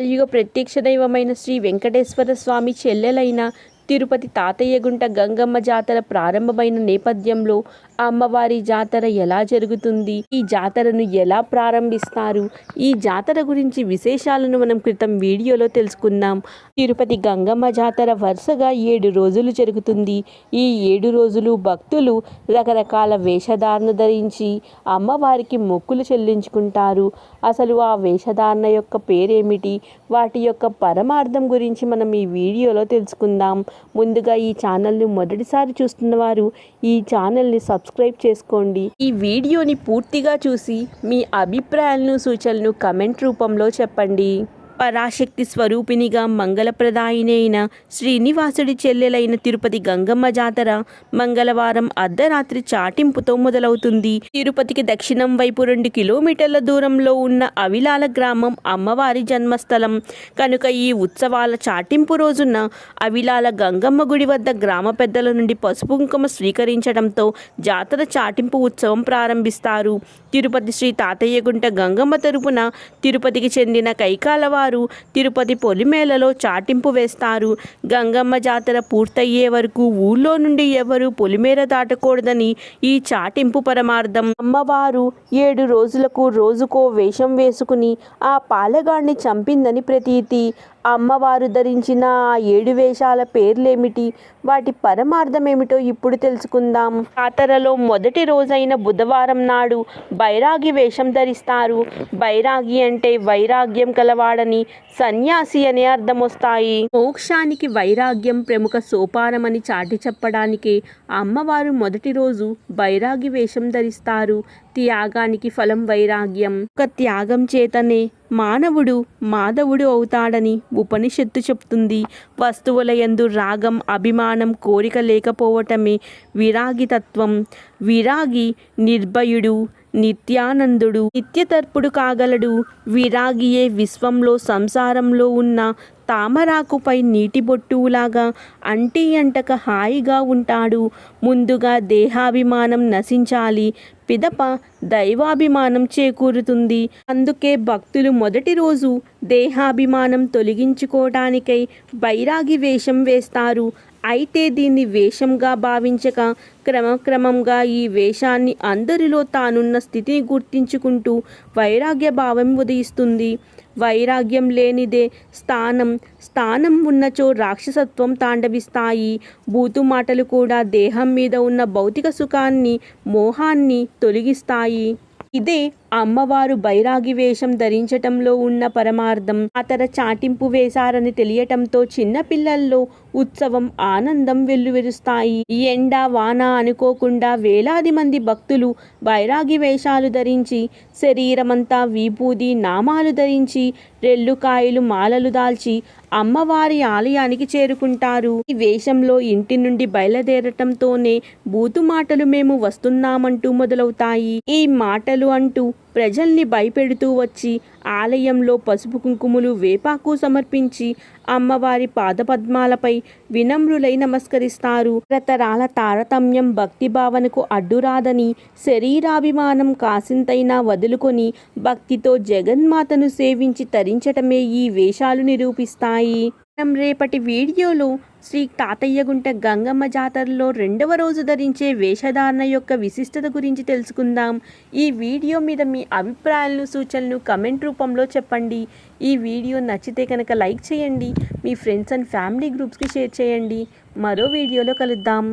కలియుగ ప్రత్యక్ష దైవమైన శ్రీ వెంకటేశ్వర స్వామి చెల్లెలైన తిరుపతి తాతయ్యగుంట గంగమ్మ జాతర ప్రారంభమైన నేపథ్యంలో అమ్మవారి జాతర ఎలా జరుగుతుంది? ఈ జాతరను ఎలా ప్రారంభిస్తారు? ఈ జాతర గురించి విశేషాలను మనం క్రితం వీడియోలో తెలుసుకుందాం తిరుపతి గంగమ్మ జాతర వరుసగా ఏడు రోజులు జరుగుతుంది. ఈ ఏడు రోజులు భక్తులు రకరకాల వేషధారణ ధరించి అమ్మవారికి మొక్కులు చెల్లించుకుంటారు. అసలు ఆ వేషధారణ యొక్క పేరేమిటి? వాటి యొక్క పరమార్థం గురించి మనం ఈ వీడియోలో తెలుసుకుందాం. ముందుగా ఈ ఛానల్ని మొదటిసారి చూస్తున్న వారు ఈ ఛానల్ని సబ్స్క్రైబ్ చేసుకోండి. ఈ వీడియోని పూర్తిగా చూసి మీ అభిప్రాయాలను సూచనలను కమెంట్ రూపంలో చెప్పండి. పరాశక్తి స్వరూపిణిగా మంగళప్రదాయిని అయిన శ్రీనివాసుడి చెల్లెలైన తిరుపతి గంగమ్మ జాతర మంగళవారం అర్ధరాత్రి చాటింపుతో మొదలవుతుంది. తిరుపతికి దక్షిణం వైపు రెండు కిలోమీటర్ల దూరంలో ఉన్న అవిలాల గ్రామం అమ్మవారి జన్మస్థలం. కనుక ఈ ఉత్సవాల చాటింపు రోజున అవిలాల గంగమ్మ గుడి వద్ద గ్రామ పెద్దల నుండి పసుపు కుంకుమ స్వీకరించడంతో జాతర చాటింపు ఉత్సవం ప్రారంభిస్తారు. తిరుపతి శ్రీ తాతయ్యగుంట గంగమ్మ తరపున తిరుపతికి చెందిన కైకాలవారు వారు తిరుపతి పొలిమేలలో చాటింపు వేస్తారు. గంగమ్మ జాతర పూర్తయ్యే వరకు ఊళ్ళో నుండి ఎవరు పొలిమేర దాటకూడదని ఈ చాటింపు పరమార్థం. అమ్మవారు ఏడు రోజులకు రోజుకో వేషం వేసుకుని ఆ పాలగాడిని చంపిందని ప్రతీతి. అమ్మవారు ధరించిన ఆ ఏడు వేషాల పేర్లేమిటి? వాటి పరమార్థం ఏమిటో ఇప్పుడు తెలుసుకుందాం. జాతరలో మొదటి రోజైన బుధవారం నాడు బైరాగి వేషం ధరిస్తారు. బైరాగి అంటే వైరాగ్యం కలవాడని సన్యాసి అనే అర్థం వస్తాయి మోక్షానికి వైరాగ్యం ప్రముఖ సోపానమని చాటి చెప్పడానికి అమ్మవారు మొదటి రోజు బైరాగి వేషం ధరిస్తారు. త్యాగానికి ఫలం వైరాగ్యం. ఒక త్యాగం చేతనే మానవుడు మాధవుడు అవుతాడని ఉపనిషత్తు చెప్తుంది. వస్తువుల యందు రాగం అభిమానం కోరిక లేకపోవటమే విరాగితత్వం. విరాగి నిర్భయుడు నిత్యానందుడు నిత్యతర్పుడు కాగలడు. విరాగియే విశ్వంలో సంసారంలో ఉన్న తామరాకుపై నీటి బొట్టువులాగా అంటి అంటక హాయిగా ఉంటాడు. ముందుగా దేహాభిమానం నశించాలి. పిదప దైవాభిమానం చేకూరుతుంది. అందుకే భక్తులు మొదటి రోజు దేహాభిమానం తొలగించుకోవటానికై బైరాగి వేషం వేస్తారు. అయితే దీన్ని వేషంగా భావించక క్రమక్రమంగా ఈ వేషాన్ని అందరిలో తానున్న స్థితిని గుర్తించుకుంటూ వైరాగ్య భావం ఉదయిస్తుంది. వైరాగ్యం లేనిదే స్థానం. స్థానం ఉన్నచో రాక్షసత్వం తాండవిస్తాయి. బూతు మాటలు కూడా దేహం మీద ఉన్న భౌతిక సుఖాన్ని మోహాన్ని తొలగిస్తాయి. ఇదే అమ్మవారు బైరాగి వేషం ధరించటంలో ఉన్న పరమార్థం అతర చాటింపు వేశారని తెలియటంతో చిన్నపిల్లల్లో ఉత్సవం ఆనందం వెల్లువెరుస్తాయి. ఎండ వాన అనుకోకుండా వేలాది మంది భక్తులు బైరాగి వేషాలు ధరించి శరీరమంతా విభూది నామాలు ధరించి రెల్లుకాయలు మాలలు దాల్చి అమ్మవారి ఆలయానికి చేరుకుంటారు. ఈ వేషంలో ఇంటి నుండి బయలుదేరటంతోనే బూతు మాటలు మేము వస్తున్నామంటూ మొదలవుతాయి. ఈ మాటలు అంటూ ప్రజల్ని భయపెడుతూ వచ్చి ఆలయంలో పసుపు కుంకుమలు వేపాకు సమర్పించి అమ్మవారి పాదపద్మాలపై వినమ్రులై నమస్కరిస్తారు. రతరాల తారతమ్యం భక్తి భావనకు అడ్డురాదని శరీరాభిమానం కాసింతైనా వదులుకొని భక్తితో జగన్మాతను సేవించి తరించటమే ఈ వేషాలు నిరూపిస్తాయి. మనం రేపటి వీడియోలో శ్రీ తాతయ్యగుంట గంగమ్మ జాతరలో రెండవ రోజు ధరించే వేషధారణ యొక్క విశిష్టత గురించి తెలుసుకుందాం. ఈ వీడియో మీద మీ అభిప్రాయాలను సూచనలు కమెంట్ రూపంలో చెప్పండి. ఈ వీడియో నచ్చితే కనుక లైక్ చేయండి. మీ ఫ్రెండ్స్ అండ్ ఫ్యామిలీ గ్రూప్స్కి షేర్ చేయండి. మరో వీడియోలో కలుద్దాం.